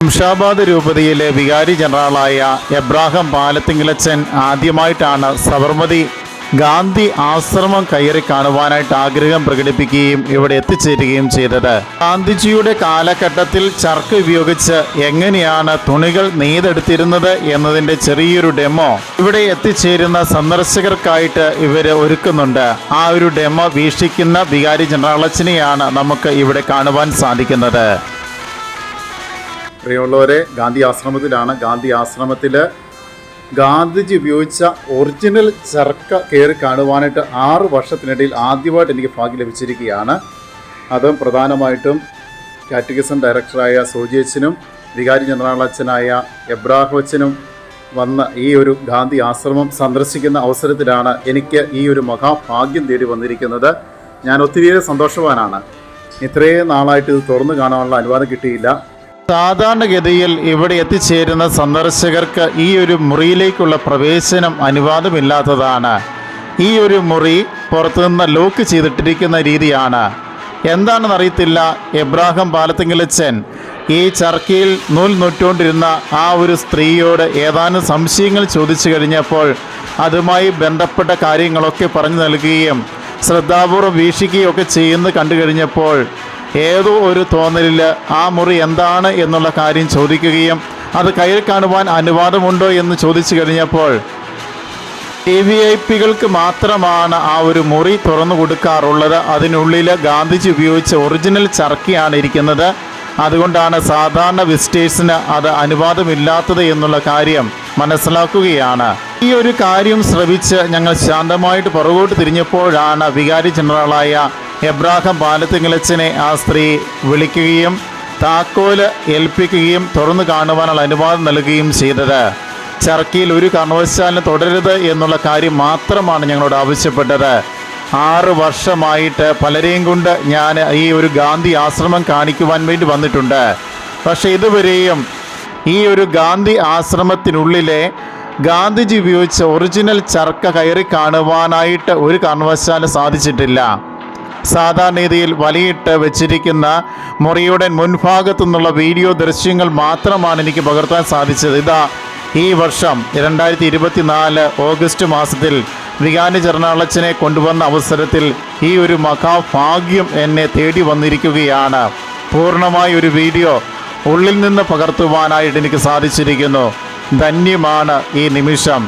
ശംഷാബാദ് രൂപതയിലെ വികാരി ജനറലായ എബ്രാഹിം പാലത്തിങ്കിലച്ചൻ ആദ്യമായിട്ടാണ് സബർമതി ഗാന്ധി ആശ്രമം കയറി കാണുവാനായിട്ട് ആഗ്രഹം പ്രകടിപ്പിക്കുകയും ഇവിടെ എത്തിച്ചേരുകയും ചെയ്തത്. ഗാന്ധിജിയുടെ കാലഘട്ടത്തിൽ ചർക്ക് ഉപയോഗിച്ച് എങ്ങനെയാണ് തുണികൾ നെയ്തെടുത്തിരുന്നത് എന്നതിന്റെ ചെറിയൊരു ഡെമോ ഇവിടെ എത്തിച്ചേരുന്ന സന്ദർശകർക്കായിട്ട് ഇവർ ഒരുക്കുന്നുണ്ട്. ആ ഒരു ഡെമോ വീക്ഷിക്കുന്ന വികാരി ജനറലച്ചനെയാണ് നമുക്ക് ഇവിടെ കാണുവാൻ സാധിക്കുന്നത്. പ്രിയമുള്ളവരെ ഗാന്ധി ആശ്രമത്തിലാണ്. ഗാന്ധി ആശ്രമത്തിൽ ഗാന്ധിജി ഉപയോഗിച്ച ഒറിജിനൽ ചർക്ക കയറി കാണുവാനായിട്ട് ആറ് വർഷത്തിനിടയിൽ ആദ്യമായിട്ട് എനിക്ക് ഭാഗ്യം ലഭിച്ചിരിക്കുകയാണ്. അതും പ്രധാനമായിട്ടും കാറ്റഗിസം ഡയറക്ടറായ സോജിയച്ചനും വികാരി ജനറാളച്ചനായ എബ്രാഹോച്ചനും വന്ന ഈ ഒരു ഗാന്ധി ആശ്രമം സന്ദർശിക്കുന്ന അവസരത്തിലാണ് എനിക്ക് ഈ ഒരു മഹാഭാഗ്യം തേടി വന്നിരിക്കുന്നത്. ഞാൻ ഒത്തിരിയേറെ സന്തോഷവാനാണ്. ഇത്രയും നാളായിട്ട് ഇത് തുറന്നു കാണാനുള്ള അനുവാദം കിട്ടിയില്ല. സാധാരണഗതിയിൽ ഇവിടെ എത്തിച്ചേരുന്ന സന്ദർശകർക്ക് ഈ ഒരു മുറിയിലേക്കുള്ള പ്രവേശനം അനുവാദമില്ലാത്തതാണ്. ഈ ഒരു മുറി പുറത്തുനിന്ന് ലോക്ക് ചെയ്തിട്ടിരിക്കുന്ന രീതിയാണ്. എന്താണെന്ന് അറിയത്തില്ല എബ്രാഹിം പാലത്തിങ്കിലച്ചൻ ഈ ചർക്കയിൽ നൂൽ നൂറ്റുകൊണ്ടിരുന്ന ആ ഒരു സ്ത്രീയോട് ഏതാനും സംശയങ്ങൾ ചോദിച്ചു കഴിഞ്ഞപ്പോൾ അതുമായി ബന്ധപ്പെട്ട കാര്യങ്ങളൊക്കെ പറഞ്ഞു നൽകുകയും ശ്രദ്ധാപൂർവം വീക്ഷിക്കുകയും ഒക്കെ ചെയ്യുന്നത് കണ്ടു കഴിഞ്ഞപ്പോൾ ഏതോ ഒരു തോന്നലിൽ ആ മുറി എന്താണ് എന്നുള്ള കാര്യം ചോദിക്കുകയും അത് കയ്യിൽ കാണുവാൻ അനുവാദമുണ്ടോ എന്ന് ചോദിച്ചു കഴിഞ്ഞപ്പോൾ ടി വി ഐ പികൾക്ക് മാത്രമാണ് ആ ഒരു മുറി തുറന്നു കൊടുക്കാറുള്ളത്. അതിനുള്ളിൽ ഗാന്ധിജി ഉപയോഗിച്ച ഒറിജിനൽ ചർക്കയാണ് ഇരിക്കുന്നത്. അതുകൊണ്ടാണ് സാധാരണ വിസിറ്റേഴ്സിന് അത് അനുവാദമില്ലാത്തത് എന്നുള്ള കാര്യം മനസ്സിലാക്കുകയാണ്. ഈ ഒരു കാര്യം ശ്രവിച്ച് ഞങ്ങൾ ശാന്തമായിട്ട് പുറകോട്ട് തിരിഞ്ഞപ്പോഴാണ് വികാരി ജനറലായ എബ്രാഹിം പാലത്തിങ്കിലച്ചനെ ആ സ്ത്രീ വിളിക്കുകയും താക്കോൽ ഏൽപ്പിക്കുകയും തുറന്നു കാണുവാനുള്ള അനുവാദം നൽകുകയും ചെയ്തത്. ചർക്കിയിൽ ഒരു കാരണവശാലും തുടരരുത് എന്നുള്ള കാര്യം മാത്രമാണ് ഞങ്ങളോട് ആവശ്യപ്പെട്ടത്. ആറ് വർഷമായിട്ട് പലരെയും കൊണ്ട് ഞാൻ ഈ ഒരു ഗാന്ധി ആശ്രമം കാണിക്കുവാൻ വേണ്ടി വന്നിട്ടുണ്ട്. പക്ഷേ ഇതുവരെയും ഈ ഒരു ഗാന്ധി ആശ്രമത്തിനുള്ളിലെ ഗാന്ധിജി ഉപയോഗിച്ച ഒറിജിനൽ ചർക്ക കയറി കാണുവാനായിട്ട് ഒരു കാരണവശാലും സാധിച്ചിട്ടില്ല. സാധാരണ രീതിയിൽ വലയിട്ട് വെച്ചിരിക്കുന്ന മുറിയുടെ മുൻഭാഗത്തു നിന്നുള്ള വീഡിയോ ദൃശ്യങ്ങൾ മാത്രമാണ് എനിക്ക് പകർത്താൻ സാധിച്ചത്. ഇതാ ഈ വർഷം രണ്ടായിരത്തി ഇരുപത്തിനാല് ഓഗസ്റ്റ് മാസത്തിൽ വികാനി ചെറുനാളച്ചനെ കൊണ്ടുവന്ന അവസരത്തിൽ ഈ ഒരു മഹാഭാഗ്യം എന്നെ തേടി വന്നിരിക്കുകയാണ്. പൂർണമായ ഒരു വീഡിയോ ഉള്ളിൽ നിന്ന് പകർത്തുവാനായിട്ട് എനിക്ക് സാധിച്ചിരിക്കുന്നു. ധന്യമാണ് ഈ നിമിഷം.